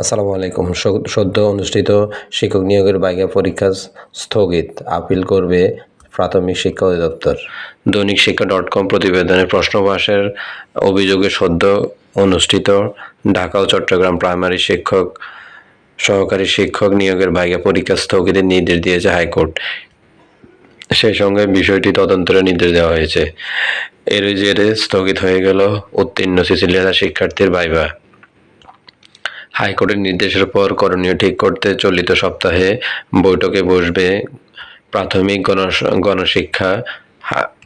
আসসালামু আলাইকুম। সদ্য অনুষ্ঠিত শিক্ষক নিয়োগের বাইকা পরীক্ষা স্থগিত। আপিল করবে প্রাথমিক শিক্ষা অধিদপ্তর। দৈনিক শিক্ষা ডট কম প্রতিবেদনে প্রশ্নবাসের অভিযোগে সদ্য অনুষ্ঠিত ঢাকা ও চট্টগ্রাম প্রাইমারি শিক্ষক, সহকারী শিক্ষক নিয়োগের বাইকা পরীক্ষা স্থগিতের নির্দেশ দিয়েছে হাইকোর্ট। সেই সঙ্গে বিষয়টি তদন্তের নির্দেশ দেওয়া হয়েছে। এর জেরে স্থগিত হয়ে গেল উত্তীর্ণ সিসিলিয়ানা শিক্ষার্থীর ভাইবা হাইকোর্টের নির্দেশের পর করণীয় ঠিক করতে চলিত সপ্তাহে বৈঠকে বসবে প্রাথমিক গণ- গণশিক্ষা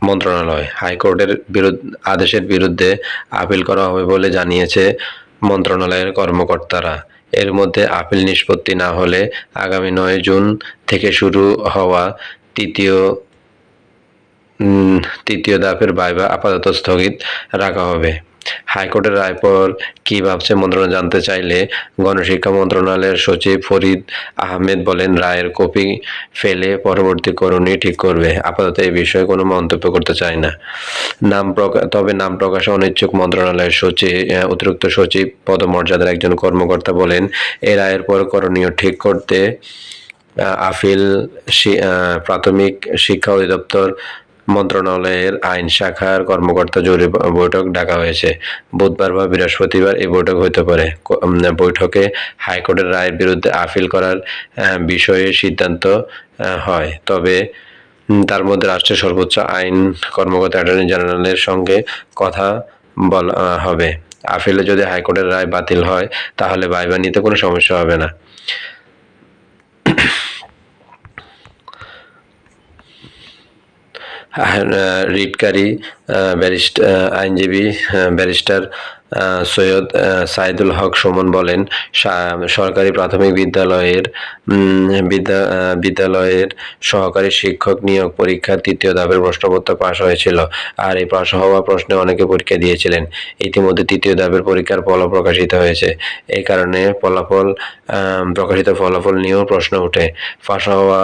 মন্ত্রণালয়। হাইকোর্টের বিরুদ্ধে, আদেশের বিরুদ্ধে আপিল করা হবে বলে জানিয়েছে মন্ত্রণালয়ের কর্মকর্তারা। এর মধ্যে আপিল নিষ্পত্তি না হলে আগামী নয় জুন থেকে শুরু হওয়া তৃতীয় তৃতীয় ধাপের বাইবা আপাতত স্থগিত রাখা হবে। হাইকোর্টের রায় পর কি ভাবছে মন্ত্রণালয় জানতে চাইলে গণশিক্ষা মন্ত্রণালয়ের সচিব ফরিদ আহমেদ বলেন রায়ের কপি ফেলে পরবর্তী করণীয় ঠিক করবে। আপাতত এই বিষয়ে কোনো মন্তব্য করতে চায় না। নাম তবে নাম প্রকাশে অনিচ্ছুক মন্ত্রণালয়ের সচিব অতিরিক্ত সচিব পদমর্যাদার একজন কর্মকর্তা বলেন এই রায়ের পর করণীয় ঠিক করতে আহ, প্রাথমিক শিক্ষা অধিদপ্তর মন্ত্রণালয়ের আইন শাখার কর্মকর্তা জরুরি বৈঠক ডাকা হয়েছে। বুধবার বা বৃহস্পতিবার এই বৈঠক হতে পারে। বৈঠকে হাইকোর্টের রায়ের বিরুদ্ধে আপিল করার বিষয়ে সিদ্ধান্ত হয়। তবে তার মধ্যে রাষ্ট্রের সর্বোচ্চ আইন কর্মকর্তা অ্যাটর্নি জেনারেলের সঙ্গে কথা বলা হবে। আপিলে যদি হাইকোর্টের রায় বাতিল হয়, তাহলে ভাইবা নিতে কোনো সমস্যা হবে না। রিটকারী ব্যারিস্টার আইনজীবী ব্যারিস্টার সৈয়দ সাইদুল হক সুমন বলেন সরকারি প্রাথমিক বিদ্যালয়ের বিদ্যা বিদ্যালয়ের সহকারী শিক্ষক নিয়োগ পরীক্ষার তৃতীয় ধাপের প্রশ্নপত্র পাশ হয়েছিল। আর এই পাশ হওয়া প্রশ্নে অনেকে পরীক্ষা দিয়েছিলেন। ইতিমধ্যে তৃতীয় ধাপের পরীক্ষার ফল প্রকাশিত হয়েছে। এই কারণে ফলাফল প্রকাশিত ফলাফল নিয়েও প্রশ্ন ওঠে। পাশ হওয়া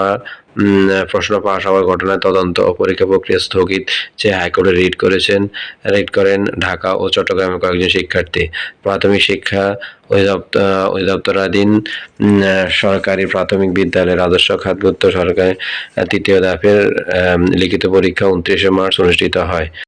প্রশ্ন পাশ হওয়ার ঘটনায় তদন্ত ও পরীক্ষা প্রক্রিয়া স্থগিত যে হাইকোর্টে রিট করেছেন, রেড করেন ঢাকা ও চট্টগ্রামের কয়েকজন শিক্ষার্থী। প্রাথমিক শিক্ষা অধিদপ্তর অধিদপ্তরাধীন সরকারি প্রাথমিক বিদ্যালয়ের আদর্শ খাতভুক্ত সরকারি তৃতীয় ধাপের লিখিত পরীক্ষা উনত্রিশে মার্চ অনুষ্ঠিত হয়।